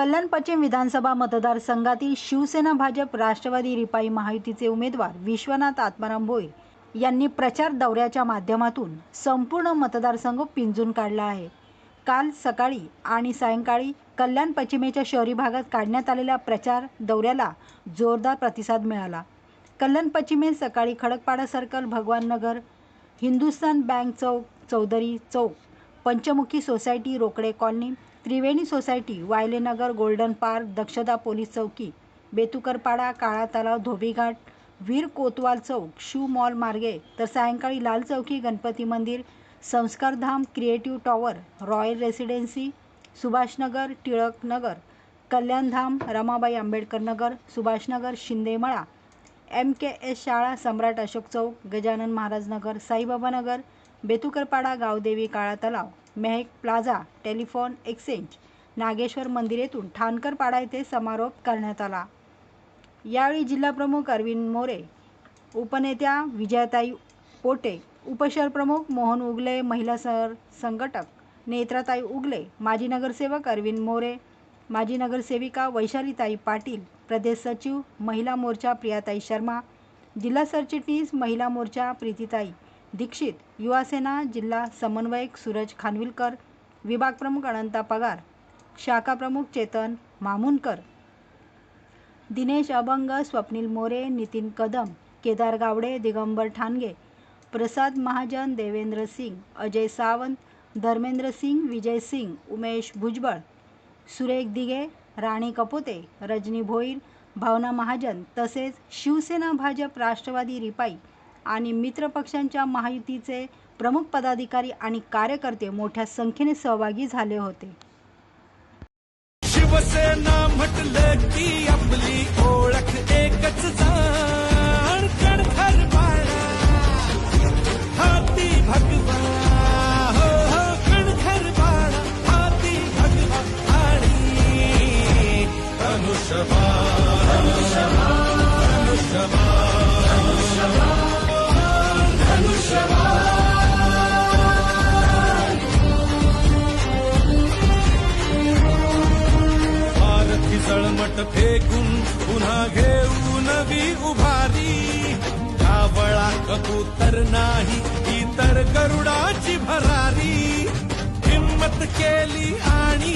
कल्याण पश्चिम विधानसभा मतदारसंघातील शिवसेना भाजप राष्ट्रवादी रिपाई महायुतीचे उमेदवार विश्वनाथ आत्माराम भोईर यांनी प्रचार दौऱ्याच्या माध्यमातून संपूर्ण मतदारसंघ पिंजून काढला आहे. काल सकाळी आणि सायंकाळी कल्याण पश्चिमेच्या शहरी भागात काढण्यात आलेल्या प्रचार दौऱ्याला जोरदार प्रतिसाद मिळाला. कल्याण पश्चिमे सकाळी Khadakpada circle Bhagwan Nagar Hindustan bank Chowk Chaudhari Chowk Panchmukhi society Rokade colony Triveni society Vayalenagar golden park Dakshata police Chowki Betukarpada Kala Talao Dhobighat Veer Kotwal Chowk shoe mall मार्गे तर सायंकाळी Lal Chowki Ganpati Mandir Sanskardham creative tower royal residency Subhashnagar Tilak Nagar Kalyandham Ramabai Ambedkar Nagar Subhashnagar Shindemala M K S शाळा सम्राट अशोक चौक गजानन महाराज नगर साईबाबा नगर Betukarpada Gavdevi Kala Talav. Mehak plaza telephone exchange Nageshwar Mandir येथून ठाणकरपाडा येथे समारोप करण्यात आला. यावेळी जिल्हाप्रमुख अरविंद मोरे उपनेत्या विजयाताई पोटे उपशहरप्रमुख मोहन उगले महिला sir संघटक नेत्राताई उगले माजी नगरसेवक अरविंद मोरे माजी नगरसेविका वैशालीताई पाटील प्रदेश सचिव महिला मोर्चा प्रियाताई शर्मा जिल्हा सरचिटणीस महिला मोर्चा प्रीतीताई दीक्षित युवासेना जिल्हा समन्वयक सूरज खानविलकर विभाग प्रमुख अनंता पगार शाखा प्रमुख चेतन मामुनकर दिनेश अभंग स्वप्नील मोरे नितीन कदम केदार गावडे दिगंबर ठाणगे प्रसाद महाजन देवेंद्र सिंग अजय सावंत धर्मेंद्र सिंग विजय सिंग उमेश भुजबळ सुरेख दिघे राणी कपोते रजनी भोईर भावना महाजन तसेच शिवसेना भाजप राष्ट्रवादी रिपाई आणि मित्र पक्षांच्या महायुतीचे प्रमुख पदाधिकारी आणि कार्यकर्ते मोठ्या संख्येने सहभागी झाले होते. शिवसेना म्हटलं की आपली फेकून पुन्हा घेऊ नवी उभारी. कावळा कबूतर नाही इतर गरुडाची भरारी हिम्मत केली आणि